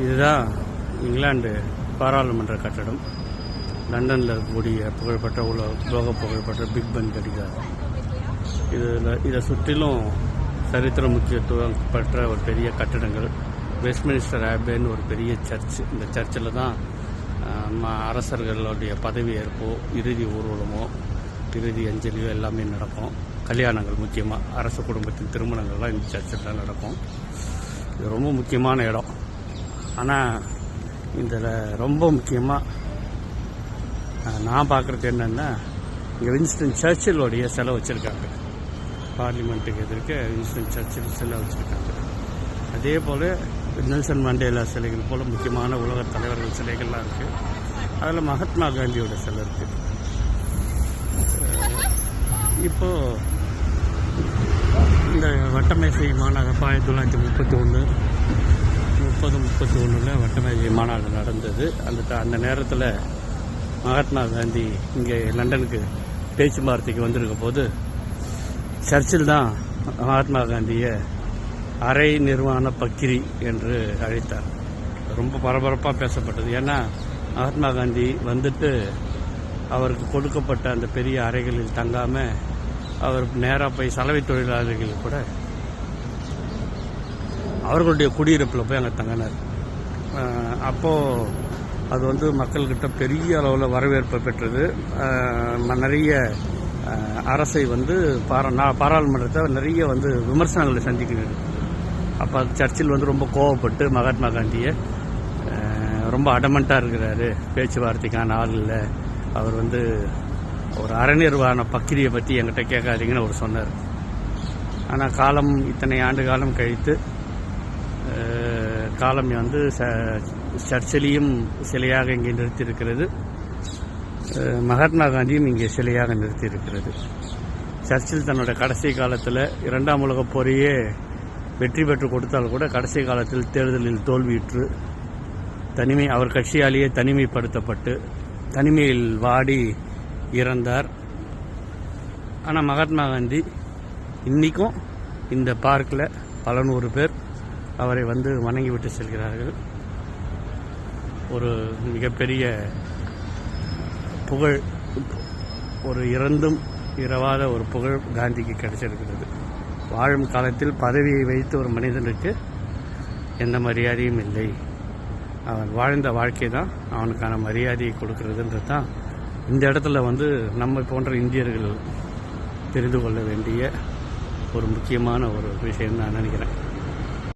இதுதான் இங்கிலாந்து பாராளுமன்ற கட்டடம். லண்டனில் இருக்கக்கூடிய புகழ்பெற்ற உலக உலக புகழ்பெற்ற பிக் பன் கடிகாரம் இதில் இதை சுற்றிலும் சரித்திர முக்கியத்துவம் பெற்ற ஒரு பெரிய கட்டடங்கள். வெஸ்ட்மினிஸ்டர் ஆபேன்னு ஒரு பெரிய சர்ச். இந்த சர்ச்சில் தான் அரசர்களுடைய பதவி ஏற்போ இறுதி ஊர்வலமோ இறுதி அஞ்சலியோ எல்லாமே நடக்கும். கல்யாணங்கள் முக்கியமாக அரச குடும்பத்தின் திருமணங்கள்லாம் இந்த சர்ச்சில் தான் நடக்கும். இது ரொம்ப முக்கியமான இடம். ஆனால் இதில் ரொம்ப முக்கியமாக நான் பார்க்குறது என்னென்னா இங்கே வின்ஸ்டன் சர்ச்சிலோடைய சிலை வச்சுருக்காங்க. பார்லிமெண்ட்டுக்கு எதிர்க்க வின்ஸ்டன் சர்ச்சில் சிலை வச்சுருக்காங்க. அதே போல் நெல்சன் மண்டேலா சிலைகள் போல் முக்கியமான உலக தலைவர்கள் சிலைகள்லாம் இருக்குது அதில் மகாத்மா காந்தியோட சிலை இருக்குது இப்போது இந்த வட்டமேசை மாநகர் ஆயிரத்தி தொள்ளாயிரத்தி முப்பத்தி ஒன்று முப்பது முப்பத்தி ஒன்றில் வட்டமேஜை மாநாடு நடந்தது. அந்த அந்த நேரத்தில் மகாத்மா காந்தி இங்கே லண்டனுக்கு பேச்சுவார்த்தைக்கு வந்திருக்க போது சர்ச்சில் தான் மகாத்மா காந்தியை அரை நிர்வாண பக்கிரி என்று அழைத்தார். ரொம்ப பரபரப்பாக பேசப்பட்டது. ஏன்னா மகாத்மா காந்தி வந்துட்டு அவருக்கு கொடுக்கப்பட்ட அந்த பெரிய அறைகளில் தங்காமல் அவர் நேராக போய் சலவை தொழிலாளர்கள் கூட அவர்களுடைய குடியிருப்பில் போய் அங்கே தங்கினார். அப்போது அது வந்து மக்கள்கிட்ட பெரிய அளவில் வரவேற்பை பெற்றது. நிறைய அரசை வந்து பாரா பாராளுமன்றத்தை நிறைய வந்து விமர்சனங்களை சந்திக்கிறது அப்போ சர்ச்சில் வந்து ரொம்ப கோவப்பட்டு மகாத்மா காந்தியை ரொம்ப அடமெண்ட்டாக இருக்கிறாரு. பேச்சுவார்த்தைக்கான ஆள் இல்லை. அவர் வந்து ஒரு அறநிர்வாண பக்கிரியை பற்றி என்கிட்ட கேட்காதீங்கன்னு அவர் சொன்னார். ஆனால் காலம் இத்தனை ஆண்டு காலம் கழித்து காலம் வந்து ச- சர்ச்சிலையும் சிலையாக இங்கே நிறுத்தியிருக்கிறது. மகாத்மா காந்தியும் இங்கே சிலையாக நிறுத்தியிருக்கிறது. சர்ச்சில் தன்னோட கடைசி காலத்தில் இரண்டாம் உலகப் போரையே வெற்றி பெற்று கொடுத்தால் கூட கடைசி காலத்தில் தேர்தலில் தோல்வியுற்று தனிமை அவர் கட்சியாலேயே தனிமைப்படுத்தப்பட்டு தனிமையில் வாடி இறந்தார். ஆனால் மகாத்மா காந்தி இன்றைக்கும் இந்த பார்க்கில் பல நூறு பேர் அவரை வந்து வணங்கிவிட்டு செல்கிறார்கள். ஒரு மிகப்பெரிய புகழ் ஒரு இறந்தும் இரவாத ஒரு புகழ் காந்திக்கு கிடைச்சிருக்கிறது. வாழும் காலத்தில் பதவியை வைத்து ஒரு மனிதனுக்கு எந்த மரியாதையும் இல்லை. அவன் வாழ்ந்த வாழ்க்கை தான் அவனுக்கான மரியாதையை கொடுக்கறதுன்றது தான். இந்த இடத்துல வந்து நம்ம போன்ற இந்தியர்கள் தெரிந்து கொள்ள வேண்டிய ஒரு முக்கியமான ஒரு விஷயம் நான் நினைக்கிறேன்.